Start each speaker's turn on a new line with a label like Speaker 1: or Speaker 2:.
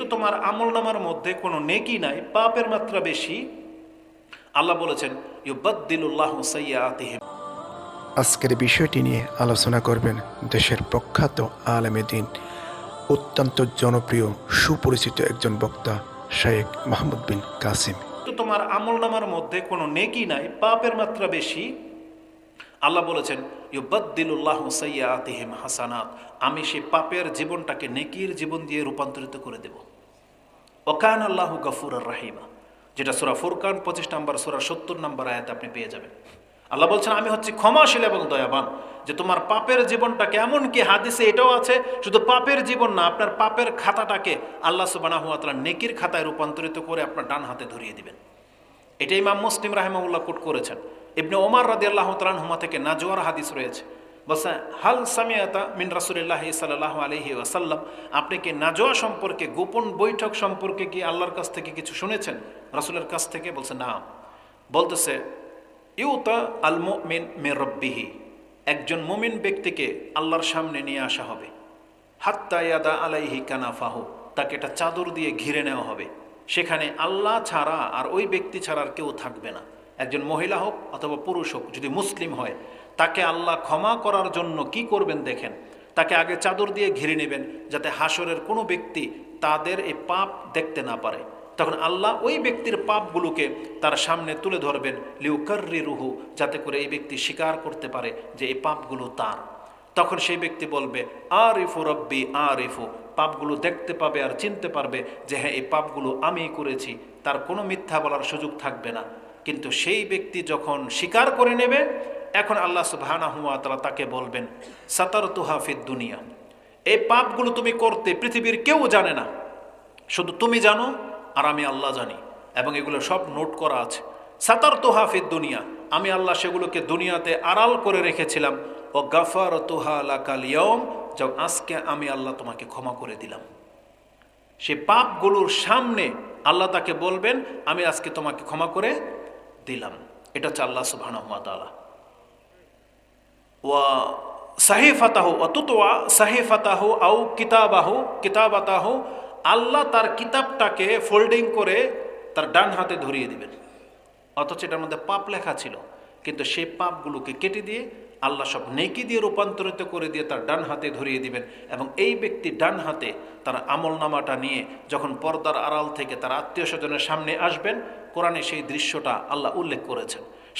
Speaker 1: তো তোমার আমল নামার মধ্যে কোনো নেকি নাই পাপের মাত্রা বেশি। আল্লাহ বলেছেন সাইয়াতিহিম
Speaker 2: আজকের বিষয়টি নিয়ে আলোচনা করবেন দেশের প্রখ্যাত আলেমে দিন অত্যন্ত জনপ্রিয় সুপরিচিত একজন বক্তা শেখ মাহমুদ বিন কাসিম।
Speaker 1: তো তোমার আমল নামার মধ্যে কোনো নেকি নাই পাপের মাত্রা বেশি। আল্লাহ বলেছেন ইউবাদ্দিলুল্লাহ সাইয়াতিহিম হাসানাত। আমি সেই পাপের জীবনটাকে নেকির জীবন দিয়ে রূপান্তরিত করে দেব। ওকান আল্লাহ গফুর রাহিমা, যেটা সুরা ফুরকান পঁচিশ নম্বর, সুরা সত্তর নম্বর আয়াত আপনি পেয়ে যাবেন। আল্লাহ বলছেন, আমি হচ্ছি ক্ষমাশীল এবং দয়াবান, যে তোমার পাপের জীবনটাকে এমন কি হাদিসে এটাও আছে, শুধু পাপের জীবন না, আপনার পাপের খাতাটাকে আল্লাহ সুবানাহু আতলা নেকির খাতায় রূপান্তরিত করে আপনার ডান হাতে ধরিয়ে দিবেন। এটা ইমাম মুসলিম রাহেমাউল্লাহ কোট করেছেন। ইবনে ওমর রাদি আল্লাহ তালানহুমা থেকে নাজোয়ার হাদিস রয়েছে। বলছেন হাল সামিয়াতা মিন রাসুলিল্লাহ সাল্লাহ আলহি ওয়াসাল্লাম, আপনি কি নাজোয়া সম্পর্কে, গোপন বৈঠক সম্পর্কে কি আল্লাহর কাছ থেকে কিছু শুনেছেন? রাসুলের কাছ থেকে বলছে, না। বলতেছে, ইউতা আল মুমিন মে রব্বিহি, একজন মুমিন ব্যক্তিকে আল্লাহর সামনে নিয়ে আসা হবে। হাত্তা ইয়াদা আলাইহি কানাফাহু, তাকে একটা চাদর দিয়ে ঘিরে নেওয়া হবে। সেখানে আল্লাহ ছাড়া আর ওই ব্যক্তি ছাড়া আর কেউ থাকবে না। একজন মহিলা হোক অথবা পুরুষ হোক, যদি মুসলিম হয়, তাকে আল্লাহ ক্ষমা করার জন্য কি করবেন দেখেন? তাকে আগে চাদর দিয়ে ঘিরে নেবেন যাতে হাসরের কোনো ব্যক্তি তাদের এই পাপ দেখতে না পারে। তখন আল্লাহ ওই ব্যক্তির পাপগুলোকে তার সামনে তুলে ধরবেন লিউকার্রি রুহু যাতে করে এই ব্যক্তি স্বীকার করতে পারে যে এই পাপগুলো তার। তখন সেই ব্যক্তি বলবে আর ইফু রব্বি আর ইফু পাপগুলো দেখতে পাবে আর চিনতে পারবে যে হ্যাঁ এই পাপগুলো আমিই করেছি। তার কোনো মিথ্যা বলার সুযোগ থাকবে না। কিন্তু সেই ব্যক্তি যখন স্বীকার করে নেবে, এখন আল্লাহ সুবহানা হুয়া তাকে বলবেন সাতার তুহাফিদ দুনিয়া। এই পাপগুলো তুমি করতে পৃথিবীর কেউ জানে না। শুধু তুমি জানো আর আমি আল্লাহ জানি এবং এগুলো সব নোট করা আছে। সাতার তোহাফিদ দুনিয়া। আমি আল্লাহ সেগুলোকে দুনিয়াতে আড়াল করে রেখেছিলাম। ও গাফার তোহা লাকালিয়ম যখন আজকে আমি আল্লাহ তোমাকে ক্ষমা করে দিলাম। সে পাপগুলোর সামনে আল্লাহ তাকে বলবেন, আমি আজকে তোমাকে ক্ষমা করে দিলাম। এটা হচ্ছে আল্লাহ সুবাহ ওয়া সাহেফাতাহ অতুতোয়া সাহেফাতাহ আউ কিতাবাহু, কিতাবাতাহ, আল্লাহ তার কিতাবটাকে ফোল্ডিং করে তার ডান হাতে ধরিয়ে দিবেন। অথচ এটার মধ্যে পাপ লেখা ছিল। কিন্তু সেই পাপগুলোকে কেটে দিয়ে আল্লাহ সব নেকি দিয়ে রূপান্তরিত করে দিয়ে তার ডান হাতে ধরিয়ে দিবেন এবং এই ব্যক্তি ডান হাতে তার আমল নামাটা নিয়ে যখন পর্দার আড়াল থেকে তার আত্মীয় স্বজনের সামনে আসবেন, কোরআনে সেই দৃশ্যটা আল্লাহ উল্লেখ করেছেন।